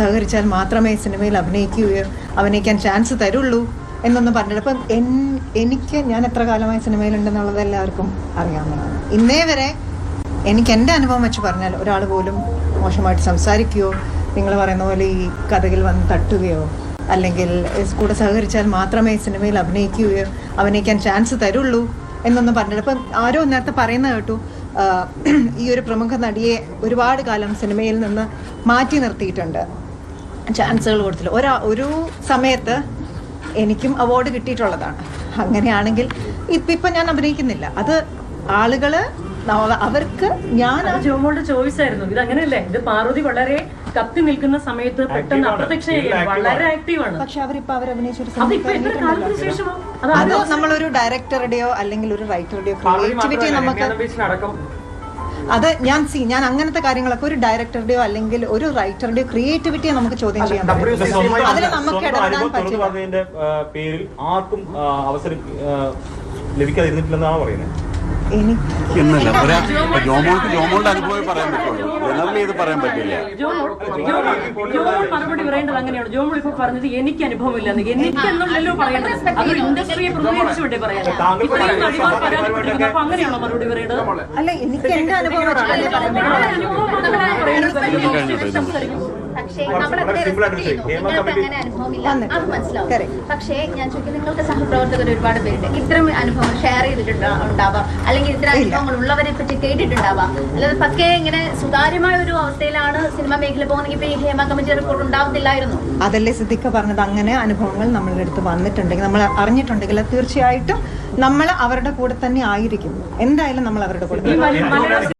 സഹകരിച്ചാൽ മാത്രമേ സിനിമയിൽ അഭിനയിക്കുകയോ അഭിനയിക്കാൻ ചാൻസ് തരുള്ളൂ എന്നൊന്നും പറഞ്ഞിട്ട്. അപ്പം എൻ എനിക്ക് ഞാൻ എത്ര കാലമായി സിനിമയിലുണ്ടെന്നുള്ളത് എല്ലാവർക്കും അറിയാവുന്നതാണ്. ഇന്നേ വരെ എനിക്ക് എന്റെ അനുഭവം വെച്ച് പറഞ്ഞാൽ ഒരാൾ പോലും മോശമായിട്ട് സംസാരിക്കുകയോ നിങ്ങൾ പറയുന്ന പോലെ ഈ കഥകിൽ വന്ന് തട്ടുകയോ അല്ലെങ്കിൽ കൂടെ സഹകരിച്ചാൽ മാത്രമേ സിനിമയിൽ അഭിനയിക്കുകയോ അഭിനയിക്കാൻ ചാൻസ് തരുള്ളൂ എന്നൊന്നും പറഞ്ഞിട്ട്. അപ്പം ആരോ നേരത്തെ പറയുന്ന കേട്ടു ഈ ഒരു പ്രമുഖ നടിയെ ഒരുപാട് കാലം സിനിമയിൽ നിന്ന് മാറ്റി നിർത്തിയിട്ടുണ്ട്. ചാൻസുകൾ കൊടുത്തില്ല. ഒരാ ഒരു സമയത്ത് എനിക്കും അവാർഡ് കിട്ടിയിട്ടുള്ളതാണ്. അങ്ങനെയാണെങ്കിൽ ഇപ്പം ഇപ്പം ഞാൻ അഭിനയിക്കുന്നില്ല. അത് ആളുകൾ അവർക്ക് ഞാൻ ജോമോളുടെ ചോയ്സ് ആയിരുന്നു. ഇത് അങ്ങനെയല്ലേ? ഇത് പാർവതി വളരെ കത്തി നിൽക്കുന്ന സമയത്ത് പെട്ടെന്ന് അപ്രത്യക്ഷ വളരെ ആക്റ്റീവ് ആണ്. പക്ഷെ അവരിപ്പോ അവർ അഭിനയിച്ചൊരു അത് നമ്മളൊരു ഡയറക്ടറുടെയോ അല്ലെങ്കിൽ ഒരു റൈറ്ററുടെയോ ക്രിയേറ്റിവിറ്റി നമുക്ക് അത് ഞാൻ സി ഞാൻ അങ്ങനത്തെ കാര്യങ്ങളൊക്കെ ഒരു ഡയറക്ടറുടെയോ അല്ലെങ്കിൽ ഒരു റൈറ്ററുടെയോ ക്രിയേറ്റിവിറ്റിയെ നമുക്ക് ചോദ്യം ചെയ്യാൻ പറ്റും അതിൽ നമുക്ക് ഇടപെടാൻ പറ്റില്ല. പേരിൽ ആർക്കും അവസരം ലഭിക്കാതിരുന്നിട്ടില്ലെന്നാണ് പറയുന്നത്? എന്നല്ല ഒരാ ജോമോൾക്ക് ജോമോളുടെ അനുഭവം പറയാൻ പറ്റുള്ളൂ. ജനറലി ഇത് പറയാൻ പറ്റില്ല. ജോമോൾ ജോമോൾ മറുപടി പറയേണ്ടത് അങ്ങനെയാണ്. ജോമോൾ ഇപ്പൊ പറഞ്ഞത് എനിക്ക് അനുഭവമില്ലെന്ന്. എനിക്ക് എന്നുള്ളല്ലോ പറയേണ്ടത്. അതൊരു ഇൻഡസ്ട്രിയെ പ്രതിനിധീകരിച്ചുകൊണ്ടേ പറയാൻ. താങ്കൾ ഇത്രയും നടിമാർ പരാതിപ്പെട്ടിരിക്കുന്നു അപ്പൊ അങ്ങനെയാണോ മറുപടി പറയേണ്ടത്? അല്ല എനിക്ക് എന്റെ അനുഭവം വെച്ചിട്ടല്ലേ പറയാൻ നിങ്ങളുടെ അനുഭവം മാത്രമേ പറയേണ്ടത് സംസാരിക്കും പക്ഷേ വളരെ നമ്മളെത്ര simple ആയിട്ട് respect ഹേമ നിങ്ങൾക്ക് അങ്ങനെ അനുഭവമില്ല. അത് മനസ്സിലാവും. പക്ഷേ ഞാൻ ചോദിക്കുന്നത് നിങ്ങൾക്ക് സഹപ്രവർത്തകർ ഒരുപാട് പേരുണ്ട്. ഇത്തരം അനുഭവം ഷെയർ ചെയ്തിട്ടുണ്ടാവാം ഉണ്ടാവാം. അല്ലെങ്കിൽ ഇത്തരം. അനുഭവങ്ങൾ ഉള്ളവരെ പറ്റി കേട്ടിട്ടുണ്ടാവാം. അല്ലാതെ പക്കെ ഇങ്ങനെ സുതാര്യമായ ഒരു അവസ്ഥയിലാണ് സിനിമ മേഖല പോകുന്നെങ്കിൽ ഇപ്പൊ ഈ ഹേമ കമ്മിറ്റി റിപ്പോർട്ട് ഉണ്ടാവത്തില്ലായിരുന്നു. അതല്ലേ സിദ്ദിഖ പറഞ്ഞത്? അങ്ങനെ അനുഭവങ്ങൾ നമ്മളുടെ അടുത്ത് വന്നിട്ടുണ്ടെങ്കിൽ നമ്മൾ അറിഞ്ഞിട്ടുണ്ടെങ്കിൽ തീർച്ചയായിട്ടും നമ്മൾ അവരുടെ കൂടെ തന്നെ ആയിരിക്കും. എന്തായാലും നമ്മൾ അവരുടെ കൂടെ